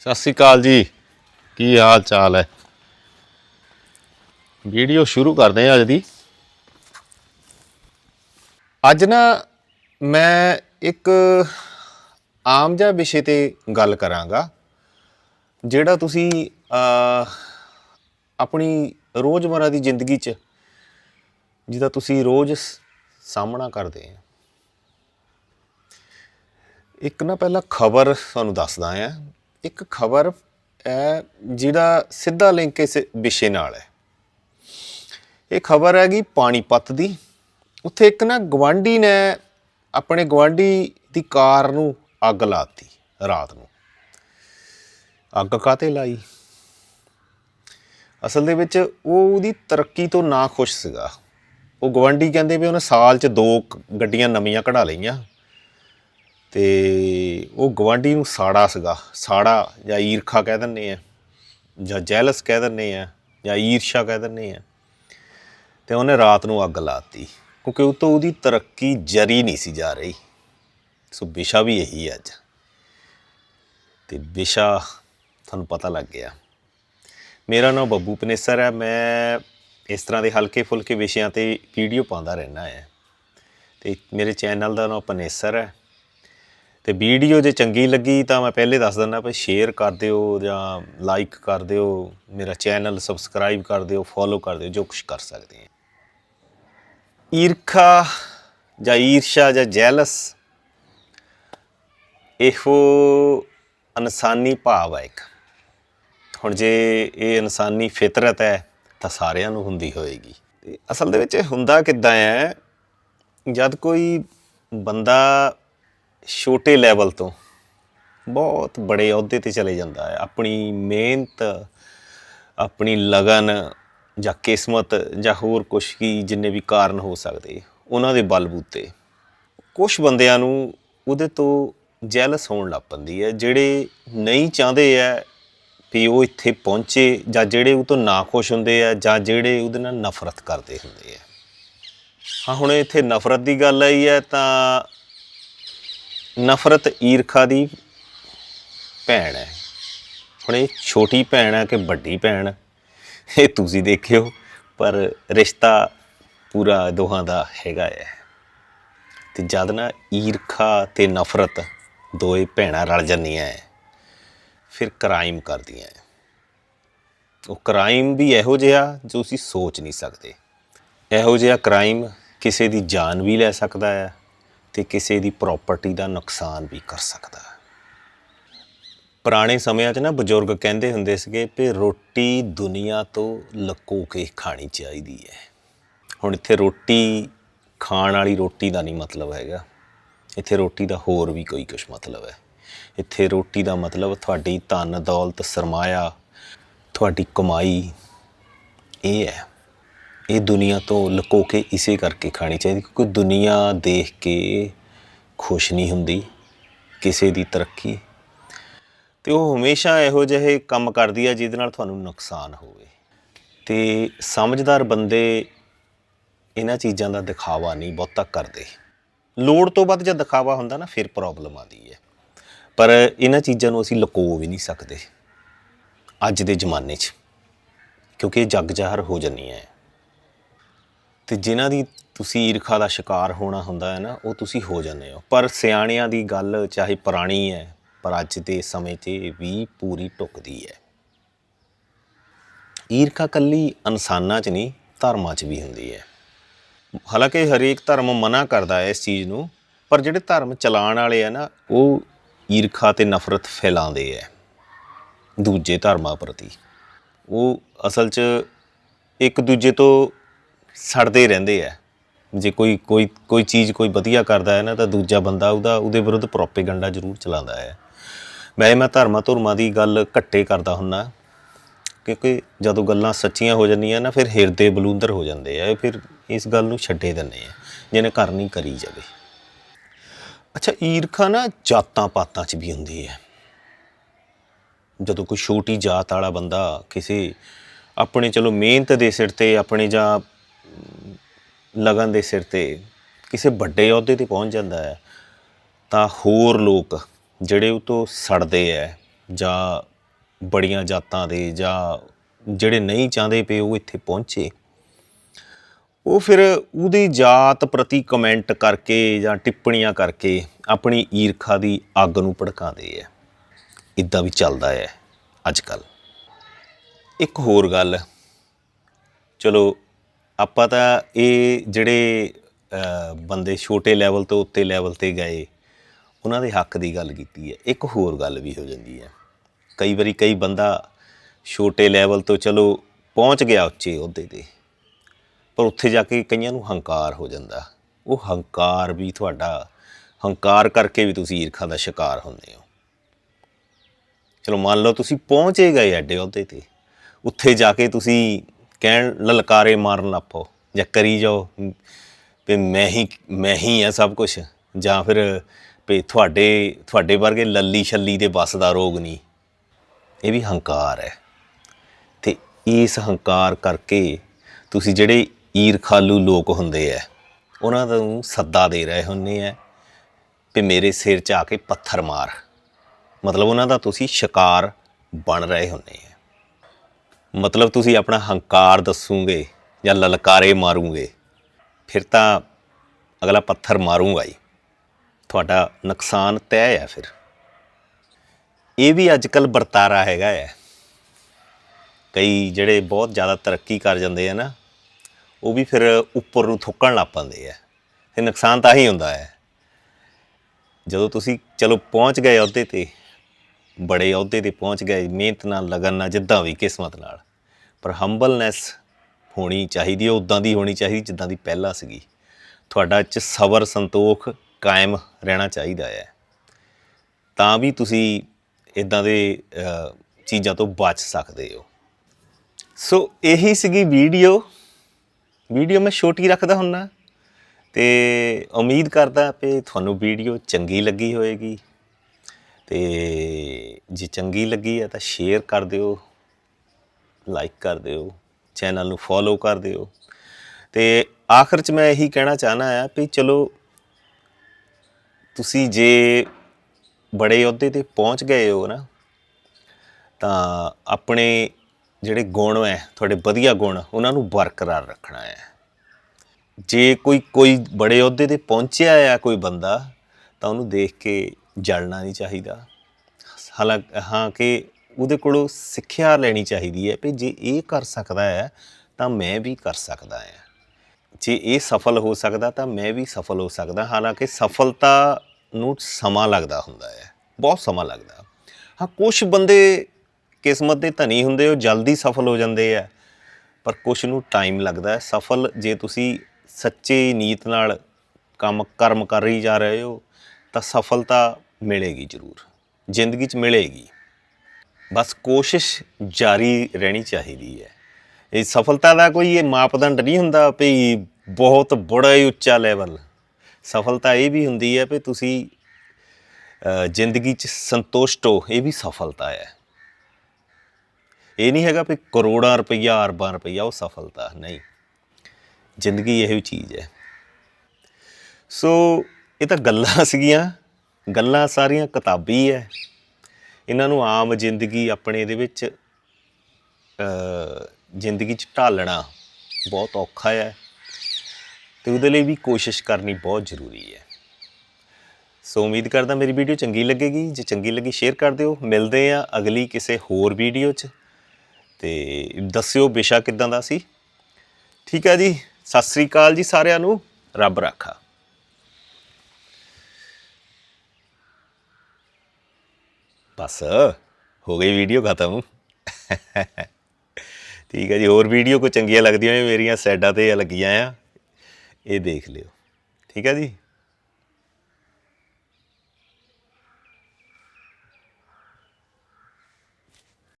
ਸਤਿ ਸ੍ਰੀ ਅਕਾਲ ਜੀ। ਕੀ ਹਾਲ ਚਾਲ ਹੈ? ਵੀਡੀਓ ਸ਼ੁਰੂ ਕਰਦੇ ਹਾਂ ਅੱਜ ਦੀ। ਅੱਜ ਨਾ ਮੈਂ ਇੱਕ ਆਮ ਜਿਹਾ ਵਿਸ਼ੇ ਤੇ ਗੱਲ ਕਰਾਂਗਾ, ਜਿਹੜਾ ਤੁਸੀਂ ਆਪਣੀ ਰੋਜ਼ਮਰਾ ਦੀ ਜ਼ਿੰਦਗੀ 'ਚ ਜਿਹਦਾ ਤੁਸੀਂ ਰੋਜ਼ ਸਾਹਮਣਾ ਕਰਦੇ ਆ। ਇੱਕ ਨਾ ਪਹਿਲਾਂ ਖਬਰ ਤੁਹਾਨੂੰ ਦੱਸਦਾ ਆ। ਇੱਕ ਖਬਰ ਹੈ ਜਿਹੜਾ ਸਿੱਧਾ ਲਿੰਕ ਇਸ ਵਿਸ਼ੇ ਨਾਲ ਹੈ। ਇਹ ਖਬਰ ਹੈਗੀ ਪਾਣੀਪਤ ਦੀ। ਉੱਥੇ ਇੱਕ ਨਾ ਗਵਾਂਢੀ ਨੇ ਆਪਣੇ ਗਵਾਂਢੀ ਦੀ ਕਾਰ ਨੂੰ ਅੱਗ ਲਾਤੀ ਰਾਤ ਨੂੰ। ਅੱਗ ਕਾਤੇ ਲਾਈ? ਅਸਲ ਦੇ ਵਿੱਚ ਉਹ ਉਹਦੀ ਤਰੱਕੀ ਤੋਂ ਨਾ ਖੁਸ਼ ਸੀਗਾ। ਉਹ ਗਵਾਂਢੀ ਕਹਿੰਦੇ ਵੀ ਉਹਨੇ ਸਾਲ 'ਚ ਦੋ ਗੱਡੀਆਂ ਨਵੀਆਂ ਕਢਾ ਲਈਆਂ। ਤੇ ਉਹ ਗਵਾਂਢੀ ਨੂੰ ਸਾੜਾ ਸੀਗਾ। ਸਾੜਾ ਜਾਂ ਈਰਖਾ ਕਹਿ ਦਿੰਦੇ ਆ, ਜਾਂ ਜੈਲਸ ਕਹਿ ਦਿੰਦੇ ਆ, ਜਾਂ ਈਰਸ਼ਾ ਕਹਿ ਦਿੰਦੇ ਆ। ਤੇ ਉਹਨੇ ਰਾਤ ਨੂੰ ਅੱਗ ਲਾਤੀ ਕਿਉਂਕਿ ਉਹ ਤੋਂ ਉਹਦੀ ਤਰੱਕੀ ਜਰੀ ਨਹੀਂ ਸੀ ਜਾ ਰਹੀ। ਸੋ ਵਿਸ਼ਾ ਵੀ ਇਹੀ ਹੈ ਅੱਜ। ਤੇ ਵਿਸ਼ਾ ਤੁਹਾਨੂੰ ਪਤਾ ਲੱਗ ਗਿਆ। ਮੇਰਾ ਨਾਮ ਬੱਬੂ ਪਨੇਸਰ ਹੈ। ਮੈਂ ਇਸ ਤਰ੍ਹਾਂ ਦੇ ਹਲਕੇ ਫੁਲਕੇ ਵਿਸ਼ਿਆਂ ਤੇ ਵੀਡੀਓ ਪਾਉਂਦਾ ਰਹਿਣਾ ਹੈ। ਤੇ ਮੇਰੇ ਚੈਨਲ ਦਾ ਨਾਮ ਪਨੇਸਰ ਹੈ। ਤੇ ਵੀਡੀਓ ਜੇ ਚੰਗੀ ਲੱਗੀ ਤਾਂ ਮੈਂ ਪਹਿਲੇ ਦੱਸ ਦਿੰਦਾ ਵੀ ਸ਼ੇਅਰ ਕਰ ਦਿਓ ਜਾਂ ਲਾਈਕ ਕਰ ਦਿਓ, ਮੇਰਾ ਚੈਨਲ ਸਬਸਕ੍ਰਾਈਬ ਕਰ ਦਿਓ ਫੋਲੋ ਕਰ ਦਿਓ, ਜੋ ਕੁਝ ਕਰ ਸਕਦੇ ਆ। ਈਰਖਾ ਜਾਂ ਈਰਸ਼ਾ ਜਾਂ ਜੈਲਸ ਇਹੋ ਇਨਸਾਨੀ ਭਾਵ ਹੈ ਇੱਕ। ਹੁਣ ਜੇ ਇਹ ਇਨਸਾਨੀ ਫਿਤਰਤ ਹੈ, ਤਾਂ ਸਾਰਿਆਂ ਨੂੰ ਹੁੰਦੀ ਹੋਏਗੀ। ਤੇ ਅਸਲ ਦੇ ਵਿੱਚ ਹੁੰਦਾ ਕਿੱਦਾਂ ਹੈ, ਜਦ ਕੋਈ ਬੰਦਾ ਛੋਟੇ ਲੈਵਲ ਤੋਂ ਬਹੁਤ ਬੜੇ ਅਹੁਦੇ ਤੇ ਚਲੇ ਜਾਂਦਾ ਹੈ। ਆਪਣੀ ਮਿਹਨਤ, ਆਪਣੀ ਲਗਨ ਜਾਂ ਕਿਸਮਤ ਜਾਂ ਹੋਰ ਕੁਝ ਕੀ ਜਿੰਨੇ ਵੀ ਕਾਰਨ ਹੋ ਸਕਦੇ, ਉਹਨਾਂ ਦੇ ਬਲਬੂਤੇ ਕੁਝ ਬੰਦਿਆਂ ਨੂੰ ਉਹਦੇ ਤੋਂ ਜੈਲਸ ਹੋਣ ਲੱਗ ਪੈਂਦੀ ਹੈ। ਜਿਹੜੇ ਨਹੀਂ ਚਾਹੁੰਦੇ ਹੈ ਵੀ ਉਹ ਇੱਥੇ ਪਹੁੰਚੇ ਜਾਂ ਜਿਹੜੇ ਉਹ ਤੋਂ ਨਾ ਖੁਸ਼ ਹੁੰਦੇ ਆ ਜਾਂ ਜਿਹੜੇ ਉਹਦੇ ਨਾਲ ਨਫ਼ਰਤ ਕਰਦੇ ਹੁੰਦੇ ਆ ਹਾਂ, ਹੁਣ ਇੱਥੇ ਨਫ਼ਰਤ ਦੀ ਗੱਲ ਆਈ ਹੈ ਤਾਂ ਨਫ਼ਰਤ ਈਰਖਾ ਦੀ ਭੈਣ ਹੈ। ਹੁਣ ਇਹ ਛੋਟੀ ਭੈਣ ਹੈ ਕਿ ਵੱਡੀ ਭੈਣ? ਇਹ ਤੁਸੀਂ ਦੇਖਿਓ ਪਰ ਰਿਸ਼ਤਾ ਪੂਰਾ ਦੋਹਾਂ ਦਾ ਹੈਗਾ ਹੈ। ਤੇ ਜਦ ਨਾ ਈਰਖਾ ਤੇ ਨਫ਼ਰਤ ਦੋਏ ਭੈਣਾਂ ਰਲ ਜਾਂਦੀਆਂ ਹੈ, ਫਿਰ ਕ੍ਰਾਈਮ ਕਰਦੀਆਂ ਹੈ। ਉਹ ਕ੍ਰਾਈਮ ਵੀ ਇਹੋ ਜਿਹਾ ਜੋ ਤੁਸੀਂ ਸੋਚ ਨਹੀਂ ਸਕਦੇ। ਇਹੋ ਜਿਹਾ ਕ੍ਰਾਈਮ ਕਿਸੇ ਦੀ ਜਾਨ ਵੀ ਲੈ ਸਕਦਾ ਹੈ ਤੇ ਕਿਸੇ ਦੀ ਪ੍ਰਾਪਰਟੀ ਦਾ ਨੁਕਸਾਨ ਵੀ ਕਰ ਸਕਦਾ ਹੈ। ਪੁਰਾਣੇ ਸਮਿਆਂ 'ਚ ਨਾ ਬਜ਼ੁਰਗ ਕਹਿੰਦੇ ਹੁੰਦੇ ਸੀਗੇ ਕਿ ਰੋਟੀ ਦੁਨੀਆ ਤੋਂ ਲੁਕੋ ਕੇ ਖਾਣੀ ਚਾਹੀਦੀ ਹੈ। ਹੁਣ ਇੱਥੇ ਰੋਟੀ ਖਾਣ ਵਾਲੀ ਰੋਟੀ ਦਾ ਨਹੀਂ ਮਤਲਬ ਹੈਗਾ। ਇੱਥੇ ਰੋਟੀ ਦਾ ਹੋਰ ਵੀ ਕੋਈ ਕੁਝ ਮਤਲਬ ਹੈ। ਇੱਥੇ ਰੋਟੀ ਦਾ ਮਤਲਬ ਤੁਹਾਡੀ ਧਨ ਦੌਲਤ ਸਰਮਾਇਆ, ਤੁਹਾਡੀ ਕਮਾਈ ਇਹ ਹੈ। ਇਹ ਦੁਨੀਆ ਤੋਂ ਲੁਕੋ ਕੇ ਇਸੇ ਕਰਕੇ ਖਾਣੀ ਚਾਹੀਦੀ, ਕਿਉਂਕਿ ਦੁਨੀਆ ਦੇਖ ਕੇ ਖੁਸ਼ ਨਹੀਂ ਹੁੰਦੀ ਕਿਸੇ ਦੀ ਤਰੱਕੀ। ਤੇ ਉਹ ਹਮੇਸ਼ਾ ਇਹੋ ਜਿਹੇ ਕੰਮ ਕਰਦੀ ਹੈ ਜਿਹਦੇ ਨਾਲ ਤੁਹਾਨੂੰ ਨੁਕਸਾਨ ਹੋਵੇ। ਤੇ ਸਮਝਦਾਰ ਬੰਦੇ ਇਹਨਾਂ ਚੀਜ਼ਾਂ ਦਾ ਦਿਖਾਵਾ ਨਹੀਂ ਬਹੁਤਾ ਕਰਦੇ। ਲੋੜ ਤੋਂ ਵੱਧ ਜਦ ਦਿਖਾਵਾ ਹੁੰਦਾ ਨਾ, ਫਿਰ ਪ੍ਰੋਬਲਮ ਆਉਂਦੀ ਹੈ। ਪਰ ਇਹਨਾਂ ਚੀਜ਼ਾਂ ਨੂੰ ਅਸੀਂ ਲੁਕੋ ਵੀ ਨਹੀਂ ਸਕਦੇ ਅੱਜ ਦੇ ਜ਼ਮਾਨੇ 'ਚ, ਕਿਉਂਕਿ ਇਹ ਜੱਗ ਜ਼ਾਹਰ ਹੋ ਜੰਨੀ ਹੈ। ਤੇ ਜਿਨ੍ਹਾਂ ਦੀ ਤੁਸੀਂ ਈਰਖਾ ਦਾ ਸ਼ਿਕਾਰ ਹੋਣਾ ਹੁੰਦਾ ਹੈ ਨਾ, ਉਹ ਤੁਸੀਂ ਹੋ ਜਾਂਦੇ ਹੋ। ਪਰ ਸਿਆਣਿਆਂ ਦੀ ਗੱਲ ਚਾਹੇ ਪੁਰਾਣੀ ਹੈ, ਪਰ ਅੱਜ ਦੇ ਸਮੇਂ 'ਤੇ ਵੀ ਪੂਰੀ ਟੁੱਕਦੀ ਹੈ। ਈਰਖਾ ਕੱਲੀ ਇਨਸਾਨਾਂ 'ਚ ਨਹੀਂ, ਧਰਮਾਂ 'ਚ ਵੀ ਹੁੰਦੀ ਹੈ। ਹਾਲਾਂਕਿ ਹਰੇਕ ਧਰਮ ਮਨਾ ਕਰਦਾ ਹੈ ਇਸ ਚੀਜ਼ ਨੂੰ, ਪਰ ਜਿਹੜੇ ਧਰਮ ਚਲਾਉਣ ਵਾਲੇ ਆ ਨਾ, ਉਹ ਈਰਖਾ ਤੇ ਨਫ਼ਰਤ ਫੈਲਾਉਂਦੇ ਆ ਦੂਜੇ ਧਰਮਾਂ ਪ੍ਰਤੀ। ਉਹ ਅਸਲ 'ਚ ਇੱਕ ਦੂਜੇ ਤੋਂ ਸੜਦੇ ਰਹਿੰਦੇ ਆ। ਜੇ ਕੋਈ ਕੋਈ ਕੋਈ ਚੀਜ਼ ਕੋਈ ਵਧੀਆ ਕਰਦਾ ਹੈ ਨਾ, ਤਾਂ ਦੂਜਾ ਬੰਦਾ ਉਹਦਾ, ਉਹਦੇ ਵਿਰੁੱਧ ਪ੍ਰੋਪੇਗੈਂਡਾ ਜ਼ਰੂਰ ਚਲਾਉਂਦਾ ਹੈ। ਮੈਂ ਮੈਂ ਧਰਮਾਂ ਧੁਰਮਾਂ ਦੀ ਗੱਲ ਘੱਟੇ ਕਰਦਾ ਹੁੰਨਾ ਕਿਉਂਕਿ ਜਦੋਂ ਗੱਲਾਂ ਸੱਚੀਆਂ ਹੋ ਜਾਂਦੀਆਂ ਨਾ, ਫਿਰ ਹਿਰਦੇ ਬਲੂੰਦਰ ਹੋ ਜਾਂਦੇ ਆ, ਫਿਰ ਇਸ ਗੱਲ ਨੂੰ ਛੱਡੇ ਦਿੰਦੇ ਆ, ਜਿਹਨੇ ਕਰਨੀ ਕਰੀ ਜਾਵੇ। ਅੱਛਾ, ਈਰਖਾ ਨਾ ਜਾਤਾਂ ਪਾਤਾਂ 'ਚ ਵੀ ਹੁੰਦੀ ਹੈ। ਜਦੋਂ ਕੋਈ ਛੋਟੀ ਜਾਤ ਵਾਲਾ ਬੰਦਾ ਕਿਸੇ ਆਪਣੇ, ਚਲੋ ਮਿਹਨਤ ਦੇ ਸਿਰ ਤੇ ਆਪਣੇ ਜਾਂ ਲਗਨ ਦੇ ਸਿਰ ਤੇ ਕਿਸੇ ਵੱਡੇ ਅਹੁਦੇ ਤੇ ਪਹੁੰਚ ਜਾਂਦਾ ਹੈ, ਤਾਂ ਹੋਰ ਲੋਕ ਜਿਹੜੇ ਉਹ ਤੋਂ ਸੜਦੇ ਹੈ ਜਾਂ ਬੜੀਆਂ ਜਾਤਾਂ ਦੇ ਜਾਂ ਜਿਹੜੇ ਨਹੀਂ ਚਾਹੁੰਦੇ ਪਏ ਉਹ ਇੱਥੇ ਪਹੁੰਚੇ, ਉਹ ਫਿਰ ਉਹਦੀ ਜਾਤ ਪ੍ਰਤੀ ਕਮੈਂਟ ਕਰਕੇ ਜਾਂ ਟਿੱਪਣੀਆਂ ਕਰਕੇ ਆਪਣੀ ਈਰਖਾ ਦੀ ਅੱਗ ਨੂੰ ਭੜਕਾਉਂਦੇ ਆ ਇਦਾਂ ਵੀ ਚੱਲਦਾ ਹੈ ਅੱਜ ਕੱਲ ਇੱਕ ਹੋਰ ਗੱਲ, ਚਲੋ ਆਪਾਂ ਤਾਂ ਇਹ ਜਿਹੜੇ ਬੰਦੇ ਛੋਟੇ ਲੈਵਲ ਤੋਂ ਉੱਤੇ ਲੈਵਲ ਤੇ ਗਏ, ਉਹਨਾਂ ਦੇ ਹੱਕ ਦੀ ਗੱਲ ਕੀਤੀ ਹੈ। ਇੱਕ ਹੋਰ ਗੱਲ ਵੀ ਹੋ ਜਾਂਦੀ ਹੈ। ਕਈ ਵਾਰੀ ਕਈ ਬੰਦਾ ਛੋਟੇ ਲੈਵਲ ਤੋਂ ਚਲੋ ਪਹੁੰਚ ਗਿਆ ਉੱਚੇ ਅਹੁਦੇ ਤੇ, ਪਰ ਉੱਥੇ ਜਾ ਕੇ ਕਈਆਂ ਨੂੰ ਹੰਕਾਰ ਹੋ ਜਾਂਦਾ। ਉਹ ਹੰਕਾਰ ਵੀ ਤੁਹਾਡਾ, ਹੰਕਾਰ ਕਰਕੇ ਵੀ ਤੁਸੀਂ ਈਰਖਾ ਦਾ ਸ਼ਿਕਾਰ ਹੁੰਦੇ ਹੋ। ਚਲੋ ਮੰਨ ਲਓ ਤੁਸੀਂ ਪਹੁੰਚੇ ਗਏ ਐਡੇ ਅਹੁਦੇ ਤੇ, ਉੱਥੇ ਜਾ ਕੇ ਤੁਸੀਂ ਕਹਿਣ, ਲਲਕਾਰੇ ਮਾਰਨ ਲੱਪੋ ਜਾਂ ਕਰੀ ਜਾਓ। ਵੀ ਮੈਂ ਹੀ ਮੈਂ ਹੀ ਆ ਸਭ ਕੁਝ ਜਾਂ ਫਿਰ ਵੀ ਤੁਹਾਡੇ ਤੁਹਾਡੇ ਵਰਗੇ ਲੱਲੀ ਛੱਲੀ ਦੇ ਬਸ ਦਾ ਰੋਗ ਨਹੀਂ। ਇਹ ਵੀ ਹੰਕਾਰ ਹੈ। ਤੇ ਇਸ ਹੰਕਾਰ ਕਰਕੇ ਤੁਸੀਂ ਜਿਹੜੇ ਈਰਖਾਲੂ ਲੋਕ ਹੁੰਦੇ ਆ, ਉਹਨਾਂ ਨੂੰ ਸੱਦਾ ਦੇ ਰਹੇ ਹੁੰਦੇ ਆ ਵੀ ਮੇਰੇ ਸਿਰ 'ਚ ਆ ਕੇ ਪੱਥਰ ਮਾਰ। ਮਤਲਬ ਉਹਨਾਂ ਦਾ ਤੁਸੀਂ ਸ਼ਿਕਾਰ ਬਣ ਰਹੇ ਹੁੰਦੇ ਆ। ਮਤਲਬ ਤੁਸੀਂ ਆਪਣਾ ਹੰਕਾਰ ਦੱਸੋਗੇ ਜਾਂ ਲਲਕਾਰੇ ਮਾਰੋਗੇ, ਫਿਰ ਤਾਂ ਅਗਲਾ ਪੱਥਰ ਮਾਰੂਗਾ ਹੀ। ਤੁਹਾਡਾ ਨੁਕਸਾਨ ਤੈਅ ਹੈ ਫਿਰ। ਇਹ ਵੀ ਅੱਜ ਕੱਲ ਵਰਤਾਰਾ ਹੈਗਾ ਹੈ। ਕਈ ਜਿਹੜੇ ਬਹੁਤ ਜ਼ਿਆਦਾ ਤਰੱਕੀ ਕਰ ਜਾਂਦੇ ਆ ਨਾ, ਉਹ ਵੀ ਫਿਰ ਉੱਪਰ ਨੂੰ ਥੁੱਕਣ ਲੱਗ ਪੈਂਦੇ ਆ। ਤੇ ਨੁਕਸਾਨ ਤਾਂ ਹੀ ਹੁੰਦਾ ਹੈ। ਜਦੋਂ ਤੁਸੀਂ, ਚਲੋ ਪਹੁੰਚ ਗਏ ਅਹੁਦੇ ਤੇ ਬੜੇ ਅਹੁਦੇ ਤੇ ਪਹੁੰਚ ਗਏ, ਮਿਹਨਤ ਨਾਲ, ਲਗਨ ਨਾਲ, ਜਿੱਦਾਂ ਵੀ ਕਿਸਮਤ ਨਾਲ। ਪਰ ਹੰਬਲਨੈਸ ਹੋਣੀ ਚਾਹੀਦੀ ਹੈ ਉਦਾਂ ਦੀ ਹੋਣੀ ਚਾਹੀਦੀ, ਜਿੱਦਾਂ ਦੀ ਪਹਿਲਾਂ ਸੀਗੀ। ਤੁਹਾਡਾ ਚ ਸਬਰ, ਸੰਤੋਖ ਕਾਇਮ ਰਹਿਣਾ ਚਾਹੀਦਾ ਹੈ। ਤਾਂ ਵੀ ਤੁਸੀਂ ਇਦਾਂ ਦੇ ਚੀਜ਼ਾਂ ਤੋਂ ਬਚ ਸਕਦੇ ਹੋ। ਸੋ ਇਹੀ ਸੀਗੀ ਵੀਡੀਓ। ਵੀਡੀਓ ਮੈਂ ਛੋਟੀ ਰੱਖਦਾ ਹੁੰਨਾ ਤੇ ਉਮੀਦ ਕਰਦਾ ਕਿ ਤੁਹਾਨੂੰ ਵੀਡੀਓ ਚੰਗੀ ਲੱਗੀ ਹੋਵੇਗੀ ਤੇ ਜੇ ਚੰਗੀ ਲੱਗੀ ਹੈ ਤਾਂ ਸ਼ੇਅਰ ਕਰ ਦਿਓ ਲਾਈਕ ਕਰ ਦਿਓ ਚੈਨਲ ਨੂੰ ਫੋਲੋ ਕਰ ਦਿਓ। ਤੇ ਆਖਰ ਚ ਮੈਂ ਇਹੀ ਕਹਿਣਾ ਚਾਹਨਾ ਆ ਵੀ ਚਲੋ, ਤੁਸੀਂ ਜੇ ਬੜੇ ਅਹੁਦੇ ਤੇ ਪਹੁੰਚ ਗਏ ਹੋ ਨਾ, ਤਾਂ ਆਪਣੇ ਜਿਹੜੇ ਗੁਣ ਹੈ, ਤੁਹਾਡੇ ਵਧੀਆ ਗੁਣ, ਉਹਨਾਂ ਨੂੰ ਬਰਕਰਾਰ ਰੱਖਣਾ ਹੈ। ਜੇ ਕੋਈ ਕੋਈ ਬੜੇ ਅਹੁਦੇ ਤੇ ਪਹੁੰਚਿਆ ਆ ਕੋਈ ਬੰਦਾ, ਤਾਂ ਉਹਨੂੰ ਦੇਖ ਕੇ ਜਲਣਾ ਨਹੀਂ ਚਾਹੀਦਾ। ਹਾਲਾਂਕਿ, ਹਾਂ ਕਿ ਉਹਦੇ ਕੋਲੋਂ ਸਿੱਖਿਆ ਲੈਣੀ ਚਾਹੀਦੀ ਹੈ ਕਿ ਜੇ ਇਹ ਕਰ ਸਕਦਾ ਹੈ ਤਾਂ ਮੈਂ ਵੀ ਕਰ ਸਕਦਾ ਹਾਂ। ਜੇ ਇਹ ਸਫਲ ਹੋ ਸਕਦਾ ਤਾਂ ਮੈਂ ਵੀ ਸਫਲ ਹੋ ਸਕਦਾ, ਹਾਲਾਂਕਿ ਸਫਲਤਾ ਨੂੰ ਸਮਾਂ ਲੱਗਦਾ ਹੁੰਦਾ ਹੈ, ਬਹੁਤ ਸਮਾਂ ਲੱਗਦਾ। ਹਾਂ ਕੁਝ ਬੰਦੇ ਕਿਸਮਤ ਦੇ ਧਨੀ ਹੁੰਦੇ ਉਹ ਜਲਦੀ ਸਫਲ ਹੋ ਜਾਂਦੇ ਆ, ਪਰ ਕੁਝ ਨੂੰ ਟਾਈਮ ਲੱਗਦਾ ਹੈ। ਸਫਲ ਜੇ ਤੁਸੀਂ ਸੱਚੇ ਨੀਤ ਨਾਲ ਕੰਮ, ਕਰਮ ਕਰ ਰਹੀ ਜਾ ਰਹੇ ਹੋ, ਤਾਂ ਸਫਲਤਾ ਮਿਲੇਗੀ ਜ਼ਰੂਰ। ਜ਼ਿੰਦਗੀ 'ਚ ਮਿਲੇਗੀ। ਬਸ ਕੋਸ਼ਿਸ਼ ਜਾਰੀ ਰਹਿਣੀ ਚਾਹੀਦੀ ਹੈ। ਇਹ ਸਫਲਤਾ ਦਾ ਕੋਈ ਇਹ ਮਾਪਦੰਡ ਨਹੀਂ ਹੁੰਦਾ ਵੀ ਬਹੁਤ ਬੜਾ ਹੀ ਉੱਚਾ ਲੈਵਲ ਸਫਲਤਾ ਇਹ ਵੀ ਹੁੰਦੀ ਹੈ ਵੀ ਤੁਸੀਂ ਜ਼ਿੰਦਗੀ 'ਚ ਸੰਤੁਸ਼ਟ ਹੋ, ਇਹ ਵੀ ਸਫਲਤਾ ਹੈ। ਇਹ ਨਹੀਂ ਹੈਗਾ ਵੀ ਕਰੋੜਾਂ ਰੁਪਈਆ, ਅਰਬਾਂ ਰੁਪਈਆ, ਉਹ ਸਫਲਤਾ, ਨਹੀਂ। ਜ਼ਿੰਦਗੀ ਇਹੋ ਚੀਜ਼ ਹੈ। ਸੋ ਇਹ ਤਾਂ ਗੱਲਾਂ ਸੀਗੀਆਂ। ਗੱਲਾਂ ਸਾਰੀਆਂ ਕਿਤਾਬੀ ਹੈ ਇਹਨਾਂ ਨੂੰ ਆਮ ਜ਼ਿੰਦਗੀ ਆਪਣੇ ਦੇ ਵਿੱਚ ਜ਼ਿੰਦਗੀ 'ਚ ਢਾਲਣਾ ਬਹੁਤ ਔਖਾ ਹੈ ਤੇ ਉਹਦੇ ਲਈ ਵੀ ਕੋਸ਼ਿਸ਼ ਕਰਨੀ ਬਹੁਤ ਜ਼ਰੂਰੀ ਹੈ ਸੋ ਉਮੀਦ ਕਰਦਾ ਮੇਰੀ ਵੀਡੀਓ ਚੰਗੀ ਲੱਗੇਗੀ। ਜੇ ਚੰਗੀ ਲੱਗੀ ਸ਼ੇਅਰ ਕਰ ਦਿਓ। ਮਿਲਦੇ ਆ ਅਗਲੀ ਕਿਸੇ ਹੋਰ ਵੀਡੀਓ 'ਚ। ਤੇ ਦੱਸਿਓ ਵਿਸ਼ਾ ਕਿਦਾਂ ਦਾ ਸੀ। ਠੀਕ ਹੈ ਜੀ। ਸਤਿ ਸ੍ਰੀ ਅਕਾਲ ਜੀ ਸਾਰਿਆਂ ਨੂੰ। ਰੱਬ ਰਾਖਾ। ਬਸ, ਹੋ ਗਈ ਵੀਡੀਓ ਖਤਮ। ਠੀਕ ਹੈ ਜੀ, ਹੋਰ ਵੀਡੀਓ ਕੋ ਚੰਗੀਆਂ ਲੱਗਦੀਆਂ ਨੇ? ਮੇਰੀਆਂ ਸਾਈਡਾਂ ਤੇ ਲੱਗੀਆਂ ਆ। ਇਹ ਦੇਖ ਲਿਓ। ਠੀਕ ਹੈ ਜੀ?